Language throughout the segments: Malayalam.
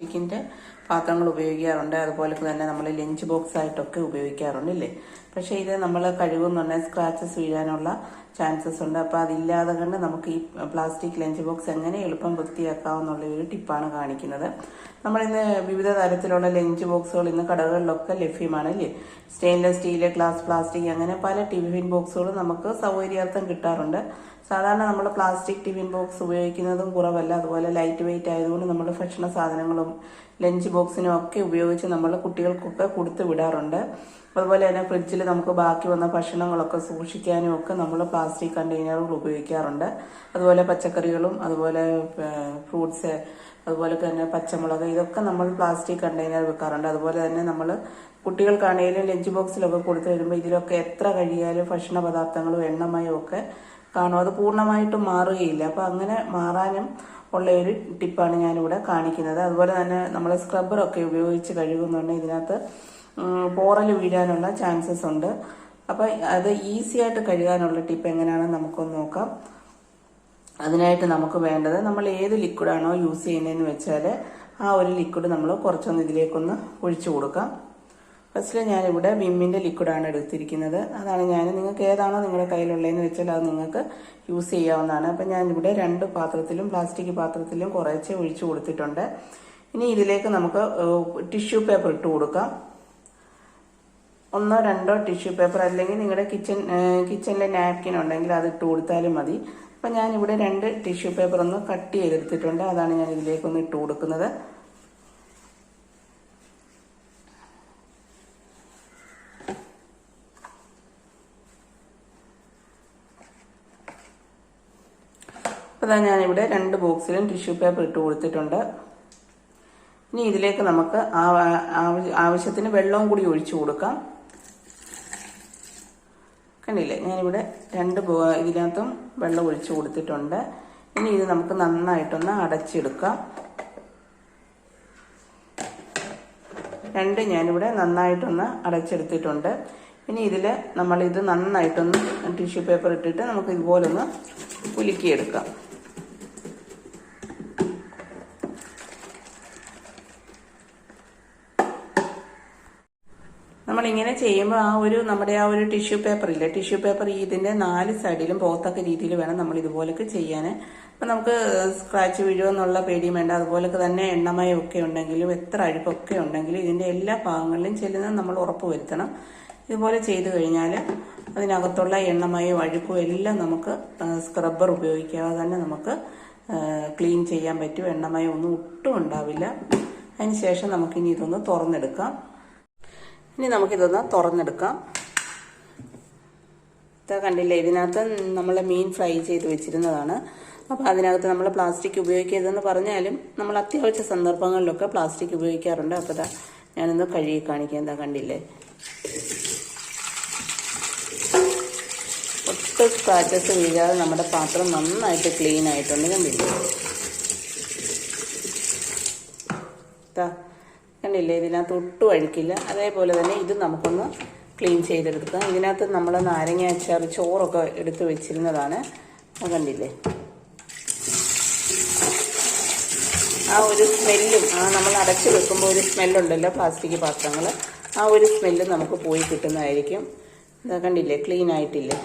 ചിക്കന്റെ പാത്രങ്ങൾ ഉപയോഗിക്കാറുണ്ട്. അതുപോലെ തന്നെ നമ്മൾ ലഞ്ച് ബോക്സ് ആയിട്ടൊക്കെ ഉപയോഗിക്കാറുണ്ട് ഇല്ലേ പക്ഷേ ഇത് നമ്മൾ കഴുകുന്നുണ്ടെങ്കിൽ സ്ക്രാച്ചസ് വീഴാനുള്ള ചാൻസസ് ഉണ്ട്. അപ്പോൾ അതില്ലാതെ കണ്ട് നമുക്ക് ഈ പ്ലാസ്റ്റിക് ലഞ്ച് ബോക്സ് എങ്ങനെ എളുപ്പം വൃത്തിയാക്കാമെന്നുള്ള ഒരു ടിപ്പാണ് കാണിക്കുന്നത്. നമ്മളിന്ന് വിവിധ തരത്തിലുള്ള ലഞ്ച് ബോക്സുകൾ ഇന്ന് കടകളിലൊക്കെ ലഭ്യമാണ് അല്ലേ? സ്റ്റെയിൻലെസ് സ്റ്റീൽ ഗ്ലാസ് പ്ലാസ്റ്റിക് അങ്ങനെ പല ടിഫിൻ ബോക്സുകളും നമുക്ക് സൗകര്യാർത്ഥം കിട്ടാറുണ്ട്. സാധാരണ നമ്മൾ പ്ലാസ്റ്റിക് ടിഫിൻ ബോക്സ് ഉപയോഗിക്കുന്നതും കുറവല്ല. അതുപോലെ ലൈറ്റ് വെയിറ്റ് ആയതുകൊണ്ട് നമ്മൾ ഭക്ഷണ സാധനങ്ങളും ലഞ്ച് ബോക്സിനും ഒക്കെ ഉപയോഗിച്ച് നമ്മൾ കുട്ടികൾക്കൊക്കെ കൊടുത്തു വിടാറുണ്ട്. അതുപോലെ തന്നെ ഫ്രിഡ്ജിൽ നമുക്ക് ബാക്കി വന്ന ഭക്ഷണങ്ങളൊക്കെ സൂക്ഷിക്കാനും ഒക്കെ നമ്മൾ പ്ലാസ്റ്റിക് കണ്ടെയ്നറുകൾ ഉപയോഗിക്കാറുണ്ട്. അതുപോലെ പച്ചക്കറികളും അതുപോലെ ഫ്രൂട്ട്സ് അതുപോലെ തന്നെ പച്ചമുളക് ഇതൊക്കെ നമ്മൾ പ്ലാസ്റ്റിക് കണ്ടെയ്നർ വെക്കാറുണ്ട്. അതുപോലെ തന്നെ നമ്മൾ കുട്ടികൾക്കാണെങ്കിലും ലഞ്ച് ബോക്സിലൊക്കെ കൊടുത്തു വരുമ്പോൾ ഇതിലൊക്കെ എത്ര കഴിയാലും ഭക്ഷണ പദാർത്ഥങ്ങളും എണ്ണമയവും ഒക്കെ കാണും. അത് പൂർണമായിട്ടും മാറുകയില്ല. അപ്പം അങ്ങനെ മാറാനും ഉള്ള ഒരു ടിപ്പാണ് ഞാനിവിടെ കാണിക്കുന്നത്. അതുപോലെ തന്നെ നമ്മൾ സ്ക്രബ്ബറൊക്കെ ഉപയോഗിച്ച് കഴുകുന്നുണ്ട് ഇതിനകത്ത് പോറൽ വീഴാനുള്ള ചാൻസസ് ഉണ്ട്. അപ്പം അത് ഈസി ആയിട്ട് കഴുകാനുള്ള ടിപ്പ് എങ്ങനെയാണെന്ന് നമുക്കൊന്ന് നോക്കാം. അതിനായിട്ട് നമുക്ക് വേണ്ടത് നമ്മൾ ഏത് ലിക്വിഡാണോ യൂസ് ചെയ്യുന്നതെന്ന് വെച്ചാൽ ആ ഒരു ലിക്വിഡ് നമ്മൾ കുറച്ചൊന്ന് ഇതിലേക്കൊന്ന് ഒഴിച്ചു കൊടുക്കാം. ഫസ്റ്റിൽ ഞാനിവിടെ വിമ്മിന്റെ ലിക്വിഡാണ് എടുത്തിരിക്കുന്നത്. അതാണ് ഞാൻ നിങ്ങൾക്ക് ഏതാണോ നിങ്ങളുടെ കയ്യിലുള്ളതെന്ന് വെച്ചാൽ അത് നിങ്ങൾക്ക് യൂസ് ചെയ്യാവുന്നതാണ്. അപ്പം ഞാനിവിടെ രണ്ട് പാത്രത്തിലും പ്ലാസ്റ്റിക് പാത്രത്തിലും കുറേശ്ശെ ഒഴിച്ചു കൊടുത്തിട്ടുണ്ട്. ഇനി ഇതിലേക്ക് നമുക്ക് ടിഷ്യൂ പേപ്പർ ഇട്ട് കൊടുക്കാം. ഒന്നോ രണ്ടോ ടിഷ്യൂ പേപ്പർ അല്ലെങ്കിൽ നിങ്ങളുടെ കിച്ചൺ കിച്ചണിലെ നാപ്കിൻ ഉണ്ടെങ്കിൽ അത് ഇട്ട് കൊടുത്താലും മതി. അപ്പം ഞാനിവിടെ രണ്ട് ടിഷ്യൂ പേപ്പർ ഒന്ന് കട്ട് ചെയ്തെടുത്തിട്ടുണ്ട്. അതാണ് ഞാൻ ഇതിലേക്കൊന്ന് ഇട്ട് കൊടുക്കുന്നത്. അപ്പോൾ ഇതാ ഞാനിവിടെ രണ്ട് ബോക്സിലും ടിഷ്യൂ പേപ്പർ ഇട്ട് കൊടുത്തിട്ടുണ്ട്. ഇനി ഇതിലേക്ക് നമുക്ക് ആവശ്യത്തിന് വെള്ളവും കൂടി ഒഴിച്ചു കൊടുക്കാം. കണ്ടില്ലേ? ഞാനിവിടെ രണ്ട് ഇതിനകത്തും വെള്ളം ഒഴിച്ചു കൊടുത്തിട്ടുണ്ട്. ഇനി ഇത് നമുക്ക് നന്നായിട്ടൊന്ന് അടച്ചെടുക്കാം. രണ്ട് ഞാനിവിടെ നന്നായിട്ടൊന്ന് അടച്ചെടുത്തിട്ടുണ്ട്. ഇനി ഇതിൽ നമ്മളിത് നന്നായിട്ടൊന്ന് ടിഷ്യൂ പേപ്പർ ഇട്ടിട്ട് നമുക്ക് ഇതുപോലൊന്ന് കുലുക്കിയെടുക്കാം ചെയ്യുമ്പോൾ ആ ഒരു നമ്മുടെ ആ ഒരു ടിഷ്യൂ പേപ്പർ ഇല്ലേ? ടിഷ്യൂ പേപ്പർ ഇതിന്റെ നാല് സൈഡിലും പോകത്തക്ക രീതിയിൽ വേണം നമ്മൾ ഇതുപോലൊക്കെ ചെയ്യാൻ അപ്പം നമുക്ക് സ്ക്രാച്ച് വീഴുമെന്നുള്ള പേടിയും വേണ്ട. അതുപോലൊക്കെ തന്നെ എണ്ണമയമൊക്കെ ഉണ്ടെങ്കിലും എത്ര അഴുപ്പൊക്കെ ഉണ്ടെങ്കിലും ഇതിന്റെ എല്ലാ ഭാഗങ്ങളിലും ചെല്ലുന്നത് നമ്മൾ ഉറപ്പ് വരുത്തണം. ഇതുപോലെ ചെയ്തു കഴിഞ്ഞാൽ അതിനകത്തുള്ള എണ്ണമയവും അഴുക്കും എല്ലാം നമുക്ക് സ്ക്രബ്ബർ ഉപയോഗിക്കാതെ തന്നെ നമുക്ക് ക്ലീൻ ചെയ്യാൻ പറ്റും. എണ്ണമയം ഒന്നും ഒട്ടും ഉണ്ടാവില്ല. അതിന് ശേഷം നമുക്കിനി ഇതൊന്ന് തുറന്നെടുക്കാം. ഇനി നമുക്കിതൊന്ന് തുറന്നെടുക്കാം. ഇതാ കണ്ടില്ലേ ഇതിനകത്ത് നമ്മൾ മീൻ ഫ്രൈ ചെയ്ത് വെച്ചിരുന്നതാണ്. അപ്പോൾ അതിനകത്ത് നമ്മൾ പ്ലാസ്റ്റിക് ഉപയോഗിക്കരുതെന്ന് പറഞ്ഞാലും നമ്മൾ അത്യാവശ്യ സന്ദർഭങ്ങളിലൊക്കെ പ്ലാസ്റ്റിക് ഉപയോഗിക്കാറുണ്ട്. അപ്പോൾ ഇതാ ഞാനൊന്ന് കഴുകി കാണിക്കാം. എന്താ കണ്ടില്ലേ? ഒട്ടും സ്ക്രാച്ചസ് വീഴാതെ നമ്മുടെ പാത്രം നന്നായിട്ട് ക്ലീൻ ആയിട്ടുണ്ട്. കണ്ടില്ലേ? കണ്ടില്ലേ? ഇതിനകത്ത് ഒട്ടും അഴുക്കില്ല. അതേപോലെ തന്നെ ഇത് നമുക്കൊന്ന് ക്ലീൻ ചെയ്തെടുക്കാം. ഇതിനകത്ത് നമ്മൾ നാരങ്ങ അച്ചാർ ചോറൊക്കെ എടുത്ത് വെച്ചിരുന്നതാണ്. കണ്ടില്ലേ? ആ ഒരു സ്മെല്ലും ആ നമ്മൾ അടച്ചു വെക്കുമ്പോൾ ഒരു സ്മെല്ലുണ്ടല്ലോ പ്ലാസ്റ്റിക് പാത്രങ്ങൾ ആ ഒരു സ്മെല്ല് നമുക്ക് പോയി കിട്ടുന്നതായിരിക്കും. ഇതാ കണ്ടില്ലേ? ക്ലീൻ ആയിട്ടില്ലേ?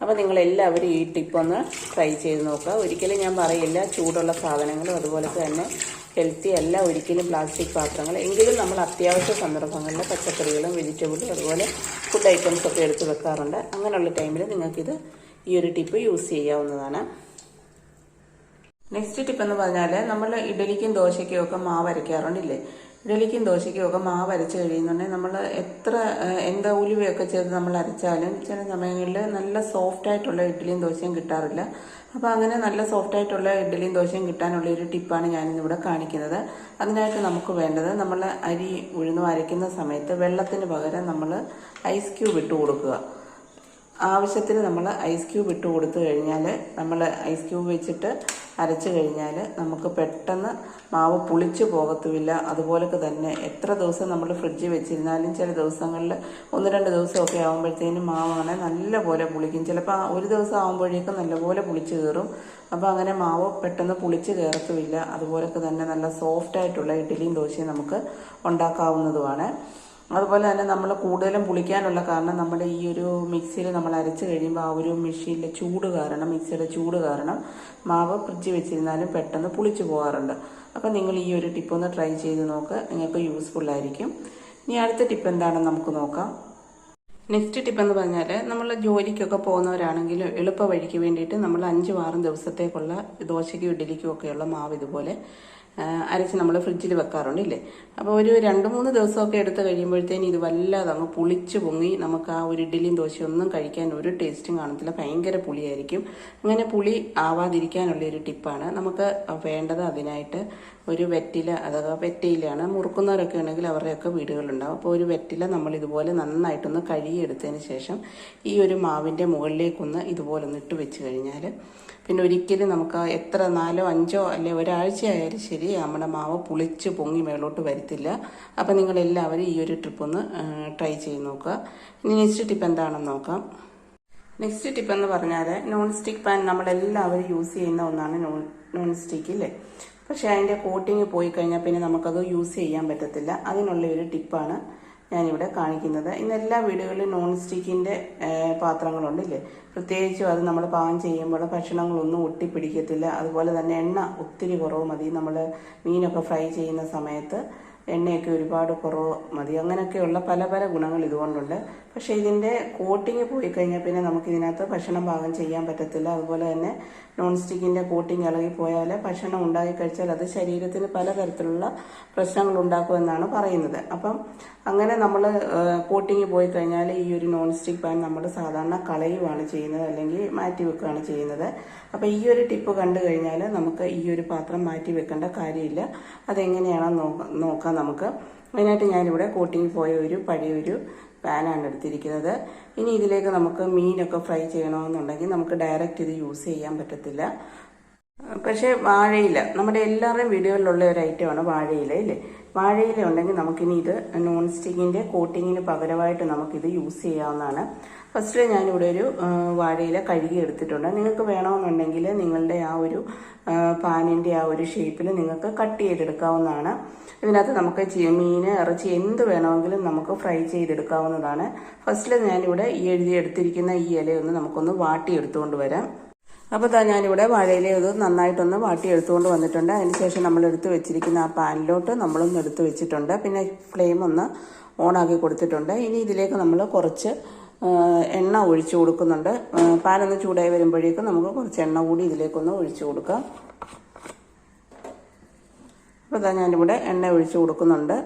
അപ്പോൾ നിങ്ങളെല്ലാവരും ഈ ടിപ്പൊന്ന് ട്രൈ ചെയ്ത് നോക്കുക. ഒരിക്കലും ഞാൻ പറയില്ല ചൂടുള്ള സാധനങ്ങളും അതുപോലെ തന്നെ ഹെൽത്തി അല്ല ഒരിക്കലും പ്ലാസ്റ്റിക് പാത്രങ്ങൾ. എങ്കിലും നമ്മൾ അത്യാവശ്യ സന്ദർഭങ്ങളിൽ പച്ചക്കറികളും വെജിറ്റബിളും അതുപോലെ ഫുഡ് ഐറ്റംസൊക്കെ എടുത്ത് വെക്കാറുണ്ട്. അങ്ങനെയുള്ള ടൈമിൽ നിങ്ങൾക്കിത് ഈ ഒരു ടിപ്പ് യൂസ് ചെയ്യാവുന്നതാണ്. നെക്സ്റ്റ് ടിപ്പ് എന്ന് പറഞ്ഞാൽ നമ്മൾ ഇഡലിക്കും ദോശയ്ക്കും ഒക്കെ മാവ് ഇഡലിക്കും ദോശയ്ക്കും ഒക്കെ മാവ് അരച്ച് കഴിയുന്നുണ്ടെങ്കിൽ നമ്മൾ എത്ര എന്താ ഉലുവയൊക്കെ ചേർത്ത് നമ്മൾ അരച്ചാലും ചില സമയങ്ങളിൽ നല്ല സോഫ്റ്റ് ആയിട്ടുള്ള ഇഡ്ഡലിയും ദോശയും കിട്ടാറില്ല. അപ്പോൾ അങ്ങനെ നല്ല സോഫ്റ്റ് ആയിട്ടുള്ള ഇഡ്ഡലിയും ദോശയും കിട്ടാനുള്ള ഒരു ടിപ്പാണ് ഞാനിന്നിവിടെ കാണിക്കുന്നത്. അതിനായിട്ട് നമുക്ക് വേണ്ടത് നമ്മൾ അരി ഉഴുന്ന് അരയ്ക്കുന്ന സമയത്ത് വെള്ളത്തിന് പകരം നമ്മൾ ഐസ് ക്യൂബ് ഇട്ട് കൊടുക്കുക. ആവശ്യത്തിന് നമ്മൾ ഐസ് ക്യൂബ് ഇട്ട് കൊടുത്തു കഴിഞ്ഞാൽ നമ്മൾ ഐസ് ക്യൂബ് വെച്ചിട്ട് അരച്ച് കഴിഞ്ഞാൽ നമുക്ക് പെട്ടെന്ന് മാവ് പുളിച്ചു പോകത്തുമില്ല. അതുപോലൊക്കെ തന്നെ എത്ര ദിവസം നമ്മൾ ഫ്രിഡ്ജിൽ വെച്ചിരുന്നാലും ചില ദിവസങ്ങളിൽ ഒന്ന് രണ്ട് ദിവസമൊക്കെ ആകുമ്പോഴത്തേനും മാവാണ് നല്ലപോലെ പുളിക്കും. ചിലപ്പോൾ ഒരു ദിവസം ആകുമ്പോഴേക്കും നല്ലപോലെ പുളിച്ച് കയറും. അപ്പോൾ അങ്ങനെ മാവ് പെട്ടെന്ന് പുളിച്ച് കയറത്തുമില്ല. അതുപോലൊക്കെ തന്നെ നല്ല സോഫ്റ്റായിട്ടുള്ള ഇഡ്ഡലിയും ദോശയും നമുക്ക് ഉണ്ടാക്കാവുന്നതുമാണ്. അതുപോലെ തന്നെ നമ്മൾ കൂടുതലും പുളിക്കാനുള്ള കാരണം നമ്മുടെ ഈ ഒരു മിക്സിയിൽ നമ്മൾ അരച്ച് കഴിയുമ്പോൾ ആ ഒരു മെഷീനിലെ ചൂട് കാരണം മിക്സിയുടെ ചൂട് കാരണം മാവ് ഫ്രിഡ്ജ് വെച്ചിരുന്നാലും പെട്ടെന്ന് പുളിച്ചു പോകാറുണ്ട്. അപ്പം നിങ്ങൾ ഈ ഒരു ടിപ്പ് ഒന്ന് ട്രൈ ചെയ്ത് നോക്ക്. നിങ്ങൾക്ക് യൂസ്ഫുൾ ആയിരിക്കും. ഇനി അടുത്ത ടിപ്പ് എന്താണെന്ന് നമുക്ക് നോക്കാം. നെക്സ്റ്റ് ടിപ്പ് എന്ന് പറഞ്ഞാൽ നമ്മൾ ജോലിക്കൊക്കെ പോകുന്നവരാണെങ്കിൽ എളുപ്പ വഴിക്ക് വേണ്ടിയിട്ട് നമ്മൾ അഞ്ച് ആറും ദിവസത്തേക്കുള്ള ദോശയ്ക്കും ഇഡ്ഡലിക്കും ഒക്കെയുള്ള മാവ് ഇതുപോലെ അരച്ച് നമ്മൾ ഫ്രിഡ്ജിൽ വെക്കാറുണ്ട് ഇല്ലേ? അപ്പോൾ ഒരു രണ്ട് മൂന്ന് ദിവസമൊക്കെ എടുത്ത് കഴിയുമ്പോഴത്തേന് ഇത് വല്ലാതെ അങ്ങ് പുളിച്ച് പൊങ്ങി നമുക്ക് ആ ഒരു ഇഡ്ഡലിയും ദോശയൊന്നും കഴിക്കാൻ ഒരു ടേസ്റ്റും കാണത്തില്ല. ഭയങ്കര പുളിയായിരിക്കും. അങ്ങനെ പുളി ആവാതിരിക്കാനുള്ള ഒരു ടിപ്പാണ്. നമുക്ക് വേണ്ടത് അതിനായിട്ട് ഒരു വെറ്റില അഥവാ വെറ്റയിലാണ് മുറുക്കുന്നവരൊക്കെ ഉണ്ടെങ്കിൽ അവരുടെയൊക്കെ വീടുകളുണ്ടാവും. അപ്പോൾ ഒരു വെറ്റില നമ്മൾ ഇതുപോലെ നന്നായിട്ടൊന്ന് കഴുകിയെടുത്തതിന് ശേഷം ഈ ഒരു മാവിന്റെ മുകളിലേക്കൊന്ന് ഇതുപോലെ ഒന്ന് ഇട്ട് വെച്ച് കഴിഞ്ഞാൽ പിന്നെ ഒരിക്കലും നമുക്ക് എത്ര നാലോ അഞ്ചോ അല്ലെ ഒരാഴ്ച ആയാലും ശരി നമ്മുടെ മാവ് പുളിച്ച് പൊങ്ങി മേളോട്ട് വരത്തില്ല. അപ്പം നിങ്ങളെല്ലാവരും ഈ ഒരു ട്രിപ്പ് ഒന്ന് ട്രൈ ചെയ്ത് നോക്കുക. ഇനി നെക്സ്റ്റ് ടിപ്പ് എന്താണെന്ന് നോക്കാം. നെക്സ്റ്റ് ടിപ്പ് എന്ന് പറഞ്ഞാൽ നോൺ സ്റ്റിക്ക് പാൻ നമ്മളെല്ലാവരും യൂസ് ചെയ്യുന്ന ഒന്നാണ് നോൺ നോൺ സ്റ്റിക്ക് ഇല്ലേ? പക്ഷേ അതിന്റെ കോട്ടിങ് പോയി കഴിഞ്ഞാൽ പിന്നെ നമുക്കത് യൂസ് ചെയ്യാൻ പറ്റത്തില്ല. അതിനുള്ള ഒരു ടിപ്പാണ് ഞാനിവിടെ കാണിക്കുന്നത്. ഇന്ന് എല്ലാ വീടുകളിലും നോൺ സ്റ്റിക്കിന്റെ പാത്രങ്ങളുണ്ട് ഇല്ലേ? പ്രത്യേകിച്ചും അത് നമ്മൾ പാകം ചെയ്യുമ്പോൾ ഭക്ഷണങ്ങളൊന്നും ഒട്ടിപ്പിടിക്കത്തില്ല. അതുപോലെ തന്നെ എണ്ണ ഒത്തിരി കുറവ് മതി. നമ്മൾ മീനൊക്കെ ഫ്രൈ ചെയ്യുന്ന സമയത്ത് എണ്ണയൊക്കെ ഒരുപാട് കുറവ് മതി. അങ്ങനെയൊക്കെയുള്ള പല പല ഗുണങ്ങൾ ഇതുകൊണ്ടുണ്ട്. പക്ഷേ ഇതിന്റെ കോട്ടിങ് പോയി കഴിഞ്ഞാൽ പിന്നെ നമുക്ക് ഇതിനകത്ത് ഭക്ഷണം പാകം ചെയ്യാൻ പറ്റത്തില്ല. അതുപോലെ തന്നെ നോൺ സ്റ്റിക്കിന്റെ കോട്ടിങ് ഇളകി ഭക്ഷണം ഉണ്ടാക്കി കഴിച്ചാൽ അത് ശരീരത്തിന് പലതരത്തിലുള്ള പ്രശ്നങ്ങൾ ഉണ്ടാക്കുമെന്നാണ് പറയുന്നത്. അപ്പം അങ്ങനെ നമ്മൾ കോട്ടിങ് പോയി കഴിഞ്ഞാൽ ഈ ഒരു നോൺ സ്റ്റിക്ക് പാൻ നമ്മൾ സാധാരണ കളയുവാണ് ചെയ്യുന്നത്. അല്ലെങ്കിൽ മാറ്റി വെക്കുകയാണ് ചെയ്യുന്നത്. അപ്പോൾ ഈ ഒരു ടിപ്പ് കണ്ടു കഴിഞ്ഞാൽ നമുക്ക് ഈ ഒരു പാത്രം മാറ്റി വെക്കേണ്ട കാര്യമില്ല. അതെങ്ങനെയാണെന്ന് നോക്കാം നമുക്ക്. അതിനായിട്ട് ഞാനിവിടെ കോട്ടിങ് പോയ ഒരു പഴയൊരു പാനാണ് എടുത്തിരിക്കുന്നത്. ഇനി ഇതിലേക്ക് നമുക്ക് മീനൊക്കെ ഫ്രൈ ചെയ്യണമെന്നുണ്ടെങ്കിൽ നമുക്ക് ഡയറക്റ്റ് ഇത് യൂസ് ചെയ്യാൻ പറ്റത്തില്ല. പക്ഷേ വാഴയില നമ്മുടെ എല്ലാവരുടെയും വീടുകളിലുള്ള ഒരു ഐറ്റമാണ് വാഴയില ഇല്ലേ വാഴയില ഉണ്ടെങ്കിൽ നമുക്കിനി ഇത് നോൺ സ്റ്റിക്കിന്റെ കോട്ടിങ്ങിന് പകരമായിട്ട് നമുക്കിത് യൂസ് ചെയ്യാവുന്നതാണ്. ഫസ്റ്റ് ഞാനിവിടെ ഒരു വാഴയില കഴുകി എടുത്തിട്ടുണ്ട്. നിങ്ങൾക്ക് വേണമെന്നുണ്ടെങ്കിൽ നിങ്ങളുടെ ആ ഒരു പാനിന്റെ ആ ഒരു ഷേപ്പിൽ നിങ്ങൾക്ക് കട്ട് ചെയ്തെടുക്കാവുന്നതാണ്. ഇതിനകത്ത് നമുക്ക് മീൻ ഇറച്ചി എന്ത് വേണമെങ്കിലും നമുക്ക് ഫ്രൈ ചെയ്തെടുക്കാവുന്നതാണ്. ഫസ്റ്റിൽ ഞാനിവിടെ ഈ എഴുതി എടുത്തിരിക്കുന്ന ഈ ഇലയൊന്ന് നമുക്കൊന്ന് വാട്ടി എടുത്തുകൊണ്ട് വരാം. അപ്പോൾ ഇതാ ഞാനിവിടെ വാഴയില ഇത് നന്നായിട്ടൊന്ന് വാട്ടി എടുത്തുകൊണ്ട് വന്നിട്ടുണ്ട് അതിനുശേഷം നമ്മൾ എടുത്തു വെച്ചിരിക്കുന്ന ആ പാനിലോട്ട് നമ്മളൊന്ന് എടുത്തു വെച്ചിട്ടുണ്ട്. പിന്നെ ഫ്ലെയിം ഒന്ന് ഓണാക്കി കൊടുത്തിട്ടുണ്ട്. ഇനി ഇതിലേക്ക് നമ്മൾ കുറച്ച് എണ്ണ ഒഴിച്ചു കൊടുക്കുന്നുണ്ട്. പാലൊന്ന് ചൂടായി വരുമ്പോഴേക്കും നമുക്ക് കുറച്ച് എണ്ണ കൂടി ഇതിലേക്കൊന്ന് ഒഴിച്ചു കൊടുക്കാം. അപ്പോൾ ഇതാ ഞാനിവിടെ എണ്ണ ഒഴിച്ചു കൊടുക്കുന്നുണ്ട്.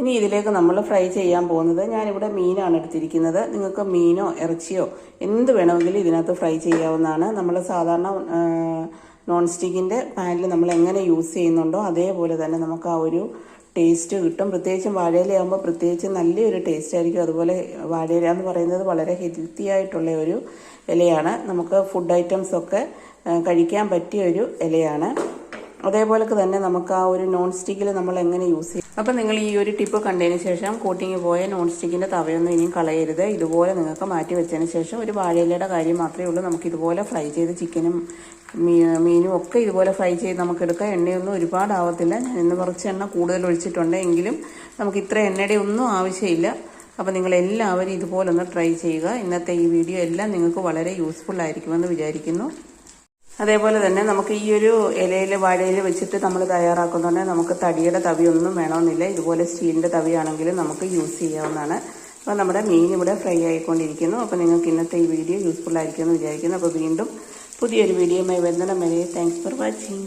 ഇനി ഇതിലേക്ക് നമ്മൾ ഫ്രൈ ചെയ്യാൻ പോകുന്നത് ഞാനിവിടെ മീനാണ് എടുത്തിരിക്കുന്നത്. നിങ്ങൾക്ക് മീനോ ഇറച്ചിയോ എന്ത് വേണമെങ്കിലും ഇതിനകത്ത് ഫ്രൈ ചെയ്യാവുന്നതാണ്. നമ്മൾ സാധാരണ നോൺ സ്റ്റിക്കിന്റെ പാനിൽ നമ്മൾ എങ്ങനെ യൂസ് ചെയ്യുന്നുണ്ടോ അതേപോലെ തന്നെ നമുക്ക് ആ ഒരു ടേസ്റ്റ് കിട്ടും. പ്രത്യേകിച്ചും വാഴയിലയാകുമ്പോൾ പ്രത്യേകിച്ച് നല്ലൊരു ടേസ്റ്റ് ആയിരിക്കും. അതുപോലെ വാഴയില എന്ന് പറയുന്നത് വളരെ ഹെൽത്തി ആയിട്ടുള്ള ഒരു ഇലയാണ്. നമുക്ക് ഫുഡ് ഐറ്റംസൊക്കെ കഴിക്കാൻ പറ്റിയ ഒരു ഇലയാണ്. അതേപോലെ തന്നെ നമുക്ക് ആ ഒരു നോൺ സ്റ്റിക്കിൽ നമ്മൾ എങ്ങനെ യൂസ് ചെയ്യും അപ്പം നിങ്ങൾ ഈ ഒരു ടിപ്പ് കണ്ടതിന് ശേഷം കോട്ടിങ് പോയ നോൺ സ്റ്റിക്കിന്റെ തവയൊന്നും ഇനിയും കളയരുത്. ഇതുപോലെ നിങ്ങൾക്ക് മാറ്റി വെച്ചതിന് ശേഷം ഒരു വാഴയിലയുടെ കാര്യം മാത്രമേ ഉള്ളൂ. നമുക്ക് ഇതുപോലെ ഫ്രൈ ചെയ്ത് ചിക്കനും മീനും ഒക്കെ ഇതുപോലെ ഫ്രൈ ചെയ്ത് നമുക്ക് എടുക്കാം. എണ്ണയൊന്നും ഒരുപാട് ആവത്തില്ല ഞാൻ ഇന്ന് കുറച്ച് എണ്ണ കൂടുതൽ ഒഴിച്ചിട്ടുണ്ട് എങ്കിലും നമുക്ക് ഇത്ര എണ്ണയുടെ ഒന്നും ആവശ്യമില്ല. അപ്പോൾ നിങ്ങൾ എല്ലാവരും ഇതുപോലൊന്ന് ട്രൈ ചെയ്യുക. ഇന്നത്തെ ഈ വീഡിയോ എല്ലാം നിങ്ങൾക്ക് വളരെ യൂസ്ഫുൾ ആയിരിക്കുമെന്ന് വിചാരിക്കുന്നു. അതേപോലെ തന്നെ നമുക്ക് ഈ ഒരു ഇലയിൽ വാഴയിൽ വെച്ചിട്ട് നമ്മൾ തയ്യാറാക്കുന്നുണ്ടെങ്കിൽ നമുക്ക് തടിയുടെ തവിയൊന്നും വേണമെന്നില്ല. ഇതുപോലെ സ്റ്റീലിന്റെ തവിയാണെങ്കിലും നമുക്ക് യൂസ് ചെയ്യാവുന്നതാണ്. അപ്പോൾ നമ്മുടെ മീൻ ഇവിടെ ഫ്രൈ ആയിക്കൊണ്ടിരിക്കുന്നു. അപ്പോൾ നിങ്ങൾക്ക് ഇന്നത്തെ ഈ വീഡിയോ യൂസ്ഫുൾ ആയിരിക്കുമെന്ന് വിചാരിക്കുന്നു. അപ്പോൾ വീണ്ടും പുതിയൊരു വീഡിയോയുമായി വരുന്നിടം വരെ താങ്ക്സ് ഫോർ വാച്ചിങ്